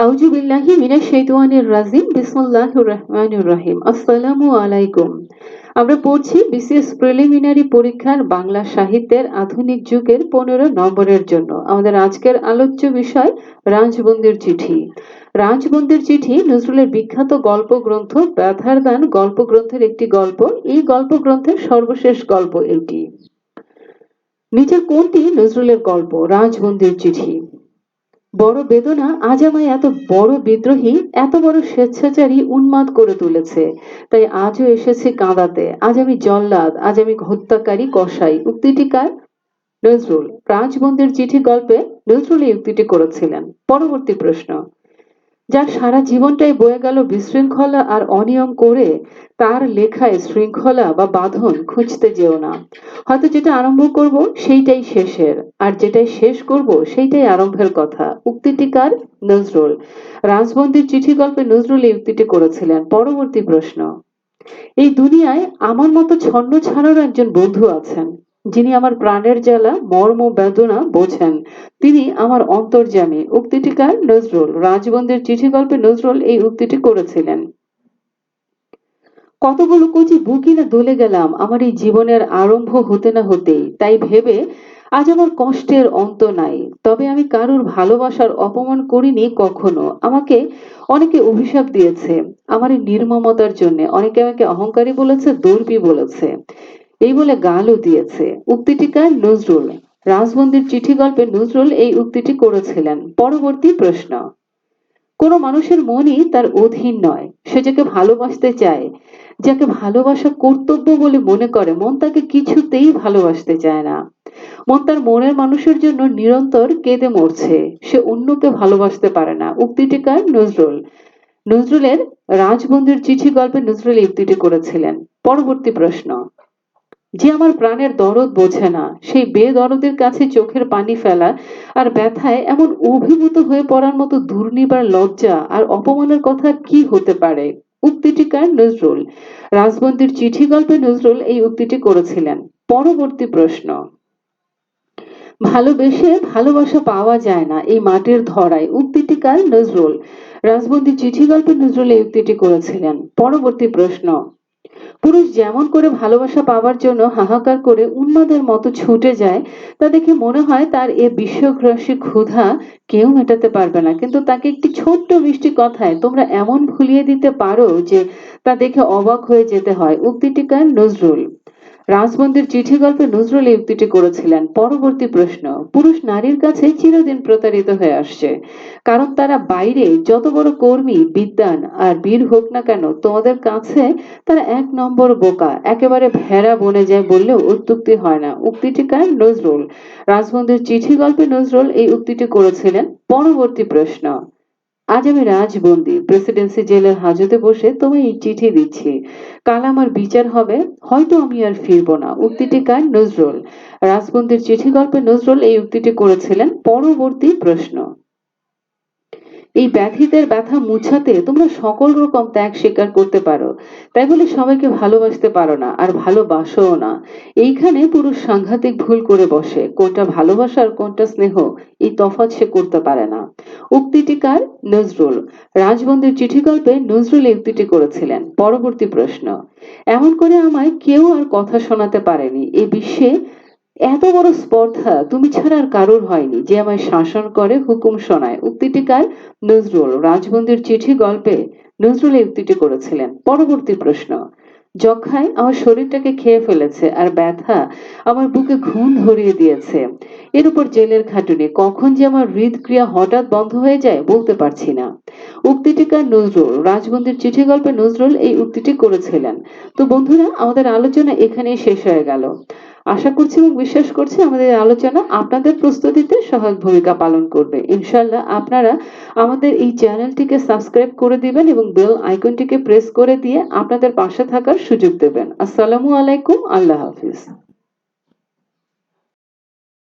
আউযু বিল্লাহি মিনাশ শাইতানির রাজিম। বিসমিল্লাহির রহমানির রহিম। আসসালামু আলাইকুম। আমরা পড়ছি বিসিএস প্রিলিমিনারি পরীক্ষার বাংলা সাহিত্যের আধুনিক যুগের পনেরো নম্বরের জন্য। আমাদের আজকের আলোচ্য বিষয় রাজবন্দির চিঠি। রাজবন্দির চিঠি নজরুলের বিখ্যাত গল্প গ্রন্থ ব্যথার দান গল্প গ্রন্থের একটি গল্প। এই গল্প গ্রন্থের সর্বশেষ গল্প এটি। নিচের কোনটি নজরুলের গল্প? রাজবন্দির চিঠি। বড় বেদনা আজ আমায় এত বড় বিদ্রোহী, এত বড় স্বেচ্ছাচারী উন্মাদ করে তুলেছে। তাই আজও এসেছে কাঁদাতে। আজ আমি জল্লাদ, আজ আমি হত্যাকারী কষাই উক্তিটি কার? নজরুল। রাজবন্দির চিঠি গল্পে নজরুল এই উক্তিটি করেছিলেন। পরবর্তী প্রশ্ন। যার সারা জীবনটাই বয়ে গেল বিশৃঙ্খলা আর অনিয়ম করে তার লেখায় শৃঙ্খলা বা বাঁধন খুঁজতে যেও না। হয়তো যেটা আরম্ভ করব সেইটাই শেষের, আর যেটাই শেষ করব সেইটাই আরম্ভের কথা। উক্তিটি কার নজরুল। রাজবন্দির চিঠি গল্পে নজরুল এই উক্তিটি করেছিলেন। পরবর্তী প্রশ্ন। এই দুনিয়ায় আমার মতো ছন্ন ছাড়ার একজন বন্ধু আছেন। যিনি আমার প্রাণের জ্বালা, মর্ম, বেদনা বোঝেন। তিনি আমার অন্তর্যামী। উক্তিটিকার নজরুল, রাজবন্দের চিঠি গল্পে নজরুল এই উক্তিটি করেছিলেন। কতগুলো কচি বুকি না দলে গেলাম, আমার এই জীবনের আরম্ভ হতে না হতেই। তাই ভেবে আজ আমার কষ্টের অন্ত নাই। তবে আমি কারোর ভালোবাসার অপমান করিনি কখনো। আমাকে অনেকে অভিশাপ দিয়েছে। আমার এই নির্মমতার জন্য। অনেকে আমাকে অহংকারী বলেছে, দর্বি বলেছে। এই বলে গালও দিয়েছে। উক্তিটিকার নজরুল, রাজবন্দির চিঠি গল্পে নজরুল এই উক্তিটি করেছিলেন। পরবর্তী প্রশ্ন, কোনো মানুষের মনই তার অধীন নয়, সে যাকে ভালোবাসতে চায়, যাকে ভালোবাসা কর্তব্য বলে মনে করে, মন তাকে কিছুতেই ভালোবাসতে চায় না। মন তার মনের মানুষের জন্য নিরন্তর কেঁদে মরছে, সে অন্যকে ভালোবাসতে পারে না। উক্তিটিকার নজরুল, নজরুলের রাজবন্দির চিঠি গল্পে নজরুল এই উক্তিটি করেছিলেন। পরবর্তী প্রশ্ন যে আমার প্রাণের দরদ বোঝে না, সেই বেদরদের কাছে চোখের পানি ফেলা আর ব্যথায় এমন অভিভূত হয়ে পড়ার মতো দুর্নিবার লজ্জা আর অপমানের কথা কি হতে পারে? উক্তিটিকার নজরুল। রাজবন্দির চিঠি গল্পে নজরুল এই উক্তিটি করেছিলেন। পরবর্তী প্রশ্ন। ভালোবেসে ভালোবাসা পাওয়া যায় না এই মাটির ধরায়। উক্তিটি কার? নজরুল। রাজবন্দির চিঠি গল্পে নজরুল এই উক্তিটি করেছিলেন। পরবর্তী প্রশ্ন। পুরুষ যেমন করে ভালোবাসা পাওয়ার জন্য হাহাকার করে উন্মাদের মতো ছুটে যায়, তা দেখে মনে হয় তার এ বিশ্বগ্রাসী ক্ষুধা কেউ মেটাতে পারবে না। কিন্তু তাকে একটি ছোট্ট মিষ্টি কথায় তোমরা এমন ভুলিয়ে দিতে পারো যে তা দেখে অবাক হয়ে যেতে হয়। উক্তিটিকার নজরুল। রাজবন্দির চিঠি গল্পে নজরুল এই উক্তিটি করেছিলেন, পরবর্তী প্রশ্ন, পুরুষ নারীর কাছে চিরদিন প্রতারিত হয়ে আসছে, কারণ তারা বাইরে যত বড় কর্মী বিদ্যান আর বীর হোক না কেন, তোমাদের কাছে তারা এক নম্বর বোকা, একেবারে ভেড়া বনে যায় বললেও উত্তুক্তি হয় না। উক্তিটি কার? নজরুল। রাজবন্দির চিঠি গল্পে নজরুল এই উক্তিটি করেছিলেন, পরবর্তী প্রশ্ন আজ আমি রাজবন্দি প্রেসিডেন্সি জেলের হাজতে বসে তোমায় এই চিঠি দিচ্ছি। কাল আমার বিচার হবে, হয়তো আমি আর ফিরব না। উক্তিটি কার? নজরুল। রাজবন্দির চিঠি গল্পে নজরুল এই উক্তিটি করেছিলেন, পরবর্তী প্রশ্ন। এই ব্যাধিদের ব্যথা মুছাতে তোমরা সকল রকম ত্যাগ স্বীকার করতে পারো। তাই বলে সবাইকে ভালোবাসতে পারো না আর ভালোবাসোও না। এইখানে পুরুষ সাংঘাতিক ভুল করে বসে, কোনটা ভালোবাসার কোনটা স্নেহ, এই তফাৎ সে করতে পারে না। উক্তিটি কার? নজরুল। রাজবন্দির চিঠি গল্পে নজরুল এই উক্তিটি করেছিলেন। পরবর্তী প্রশ্ন। এমন করে আমায় কেউ আর কথা শোনাতে পারেনি। এ বিশ্বে এত বড় স্পর্ধা তুমি ছাড়া আর কারোর হয়নি। যে আমায় শাসন করে, হুকুম শোনায়। উক্তিটি কার? নজরুল। রাজবন্দির চিঠি গল্পে নজরুল এই উক্তিটি করেছিলেন। পরবর্তী প্রশ্ন। যক্ষায় আমার শরীরটাকে খেয়ে ফেলেছে আর ব্যথা আমার বুকে ঘুম ধরিয়ে দিয়েছে। এর উপর জেলের খাটুনি। কখন যে আমার হৃদক্রিয়া হঠাৎ বন্ধ হয়ে যায় বলতে পারছি না। উক্তিটিকার নজরুল। রাজবন্দির চিঠি গল্পে নজরুল এই উক্তিটি করেছিলেন। তো বন্ধুরা, আমাদের আলোচনা এখানেই শেষ হয়ে গেল। আশা করছি এবং বিশ্বাস করছি আমাদের আলোচনা আপনাদের প্রস্তুতিতে সহায়ক ভূমিকা পালন করবে। ইনশাল্লাহ আপনারা আমাদের এই চ্যানেলটিকে সাবস্ক্রাইব করে দিবেন এবং বেল আইকনটিকে প্রেস করে দিয়ে আপনাদের পাশে থাকার সুযোগ দেবেন। আসসালামু আলাইকুম, আল্লাহ হাফিজ।